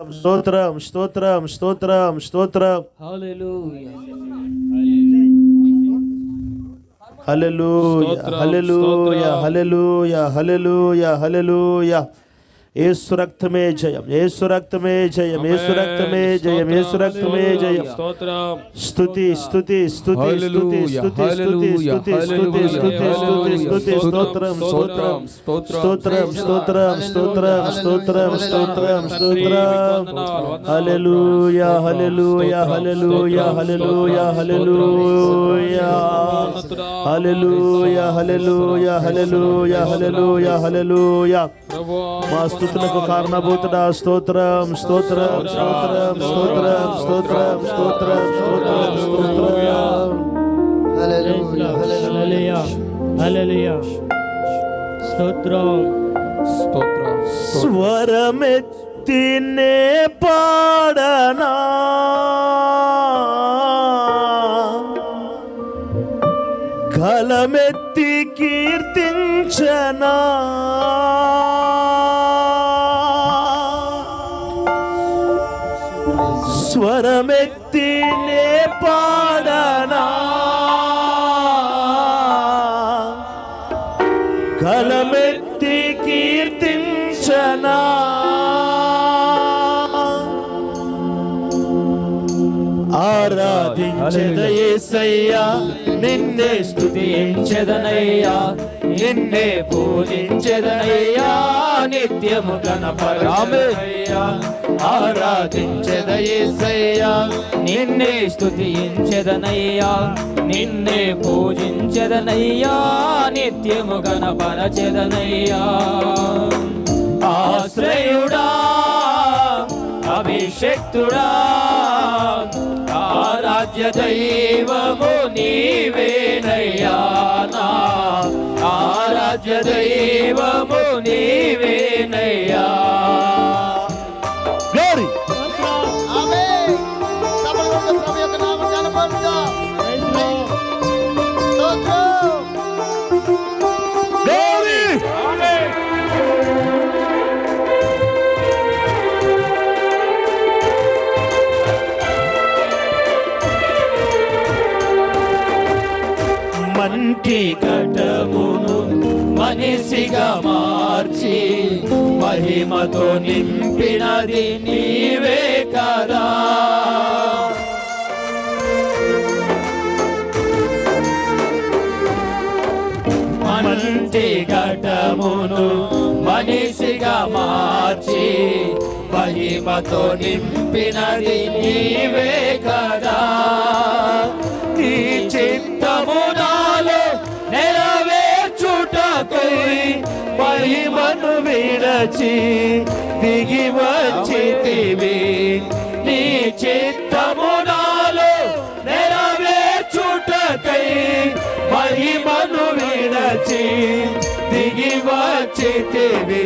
స్తోత్రం స్తోత్రం స్తోత్రం స్తోత్రం hallelujah hallelujah hallelujah hallelujah hallelujah హల్లెలూయా హల్లెలూయా హల్లెలూయా యేసు రక్తమే జయం యేసు రక్తమే జయం యేసు రక్తమే జయం యేసు రక్తమే జయం స్తోత్రం స్తుతి స్తుతి స్తుతి స్తుతి హల్లెలూయా, స్తుతి స్తుతి హల్లెలూయా, స్తుతి స్తుతి స్తుతి స్తుతి స్తుతి స్తోత్రం స్తోత్రం స్తోత్రం స్తోత్రం స్తోత్రం స్తోత్రం స్తోత్రం స్తోత్రం హల్లెలూయా హల్లెలూయా హల్లెలూయా హల్లెలూయా హల్లెలూయా హల్లెలూయా హల్లెలూయా హల్లెలూయా హల్లెలూయా హల్లెలూయా ప్రభువా మా స్థుతులకు కారణభూతుడా స్తోత్రం స్తోత్రం స్తోత్రం స్తోత్రం స్తోత్రం స్తోత్రం స్తోత్రం స్తోత్రం హల్లెలూయా హల్లెలూయా స్తోత్రం స్తోత్రం స్వరమెత్తినే పాడనా కలమెత్తి కీర్తించనా స్వరమెత్తి నే పాడనా? కలమెత్తి కీర్తించనా? ఆరాధించదయేసయ్యా నిన్నే స్తుతించదనయ్యా. నిన్నే పూజించదనయ్యా నిత్యము కనపరమయ్యా ఆరాధించదయేసయ్యా నిన్నే స్తుతించెదనయ్యా నిన్నే పూజించెదనయ్యా నిత్యము గణపరచెదనయ్యా ఆశ్రయుడా అభిషక్తుడా ఆరాధ్య దైవము నీవే. ఆరాధ్య దైవము నీవేనయ్యా గ్లోరీ మంటి కటము మనిషిగా మార్చి మహిమతో నింపినది నీవే కదా. మంచి ఘటమును మనిషిగా మార్చి మహిమతో నింపినది నీవే కదా. నీ చిత్తమునా మహిమను విడచి దిగి వచ్చితివి. నీ చిత్తము నాలో నెరవేర్చుటకై మహిమను విడచి దిగి వచ్చితివి.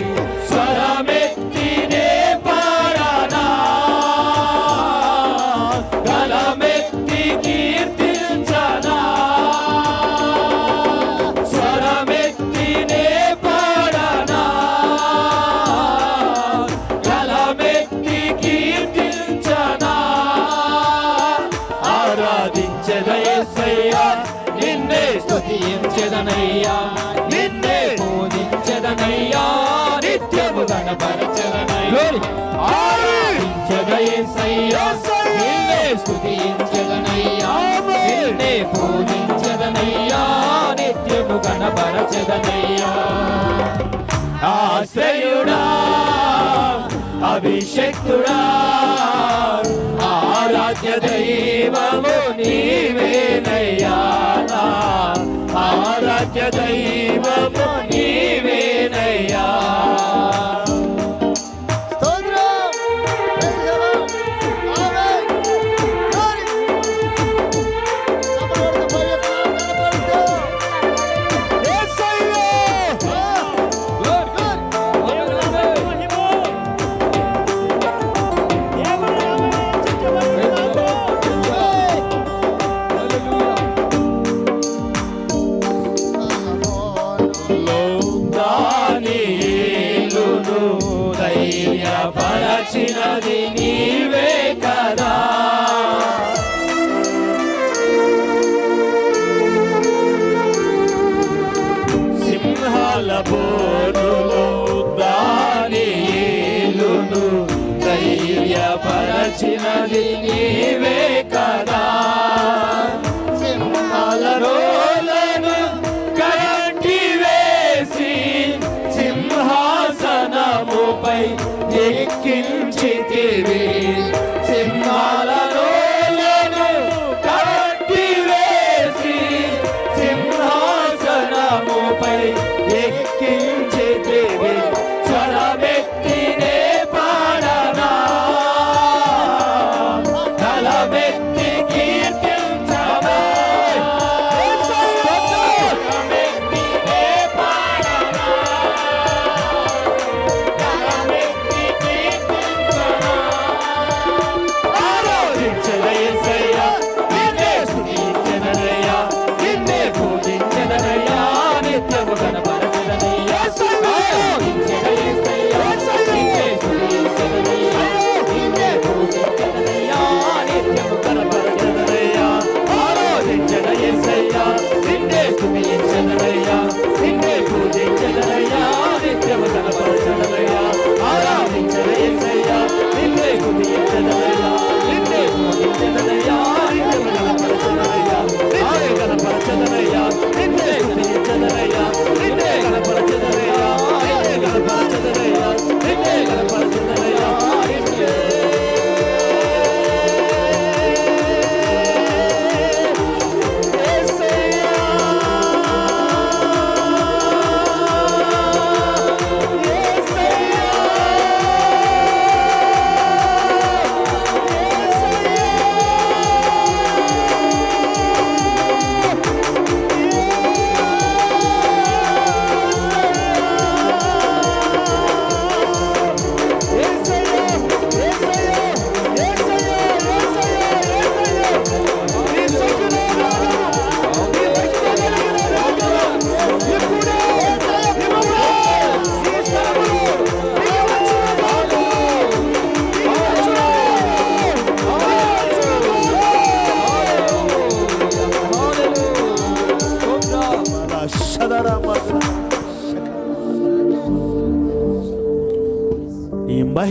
స్తుతించదనయ్యా నిన్నే పూజించదనయ్యా నిత్యము గణపరచదనయ్యా ఆరాధించదయ్యా నిన్నే స్తుతించదనయ్యా నిన్నే పూజించదనయ్యా నిత్యము గణపరచదనయ్యా ఆశ్రయుడా అభిషక్తుడా ఆరాధ్య దైవము నీవేనయ్యా ఆరాధ్య దైవము పరచినది నీవే కదా. సింహాల బోనులో దానియేలును ధైర్యపరచినది నీవే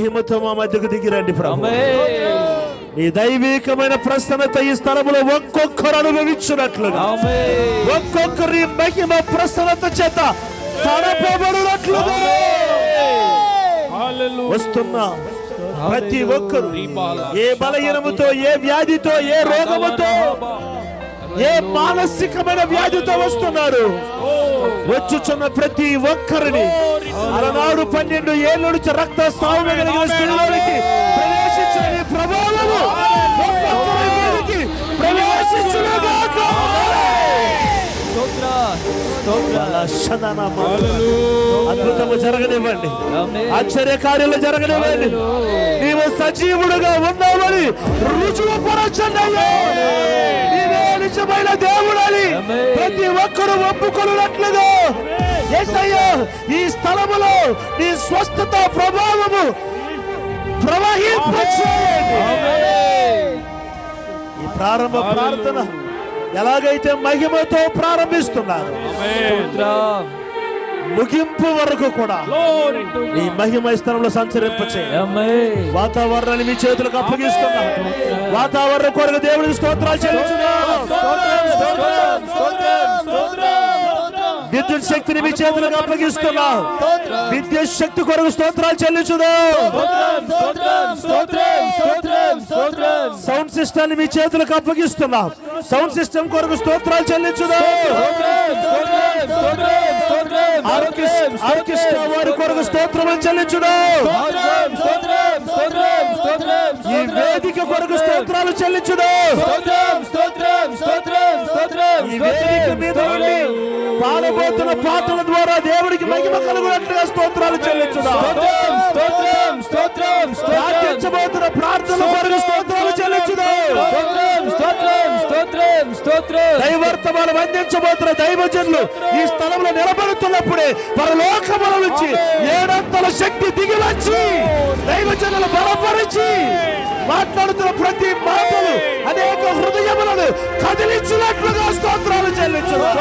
మహిమతో మా మధ్యకు దిగిరండి ప్రభు. ఈ దైవికమైన ప్రసన్నత ఈ స్థలములో ఒక్కొక్కరు అనుభవించినట్లుగా ఒక్కొక్కరి మహిమ ప్రసన్నత చేత తడపబడినట్లుగా వస్తున్నా ప్రతి ఒక్కరు ఏ బలహీనముతో ఏ వ్యాధితో ఏ రోగముతో ఏ మానసికమైన వ్యాధితో వస్తున్నారు. వచ్చుచున్న ప్రతి ఒక్కరిని అలనాడు పన్నెండు ఏళ్ళ నుంచి రక్త స్రావం కలిగిన ప్రవేశించిన ప్రభావము శననము. అద్భుతము జరగనివ్వండి. ఆశ్చర్య కార్యాలు జరగనివ్వండి. నీవు సజీవుడుగా ఉన్నావని రుజువు పరచండి నిజమైన దేవుడని ప్రతి ఒక్కరు ఒప్పుకొనున్నట్లుగా యేసయ్యా ఈ స్థలములో నీ స్వస్థత ప్రభావము ప్రవహింపచేయండి. ఈ ప్రారంభ ప్రార్థన ఎలాగైతే మహిమతో ప్రారంభిస్తున్నారు. ముగింపు వరకు కూడా ఈ మహిమ స్థలంలో సంచరింపచేయండి వాతావరణాన్ని మీ చేతులకు అప్పగిస్తున్నా. వాతావరణ కొరకు దేవుడికి స్తోత్రాలు చెల్లించున్నాం విద్యుత్ శక్తిని మీ చేతులకు అప్పగిస్తున్నా. విద్యుత్ శక్తి కొరకు స్తోత్రాలు చెల్లించుదాం. సౌండ్ సిస్టమ్ మీ చేతులకు అప్పగిస్తున్నా. సౌండ్ సిస్టమ్ కొరకు స్తోత్రాలు చెల్లించుదాం. ఆర్కెస్ట్రా వారి కొరకు స్తోత్రం చెల్లించుదాం ఈ వేదిక కొరకు స్తోత్రాలు చెల్లించుదాం స్తోత్రం ఈ వేదిక మీద ఉండి పాడబోతున్న పాటల ద్వారా దేవుడికి మహిమ కలుగునట్లుగా స్తోత్రాలు చెల్లించుదాం స్తోత్రం స్తోత్రం స్తోత్రం. స్తోత్రం ప్రార్థించబోతున్న ప్రార్థన కొరకు స్తోత్రాలు స్తోత్రం స్తోత్రం స్తోత్రం. దైవర్తమానం అందించబోతున్న దైవజనులు ఈ స్థలంలో నిలబడుతున్నప్పుడే పరలోకముల నుంచి ఏడంతల శక్తి దిగి వచ్చి దైవజనులు బలపరిచి మాట్లాడుతున్న ప్రతి మాటలు అనేక హృదయములను కదిలించినట్లుగా స్తోత్రాలు చెల్లించుదాం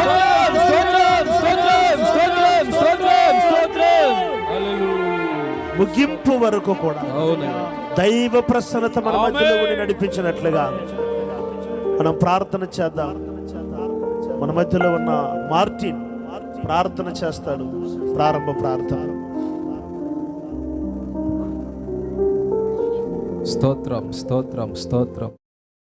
స్తోత్రం స్తోత్రం స్తోత్రం స్తోత్రం స్తోత్రం ముగింపు వరకు కూడా దైవ ప్రసన్నత మన మధ్యలో నడిపించినట్లుగా. మనం ప్రార్థన చేద్దాం. మన మధ్యలో ఉన్న మార్టిన్ ప్రార్థన చేస్తాడు. ప్రారంభ ప్రార్థన. స్తోత్రం స్తోత్రం స్తోత్రం.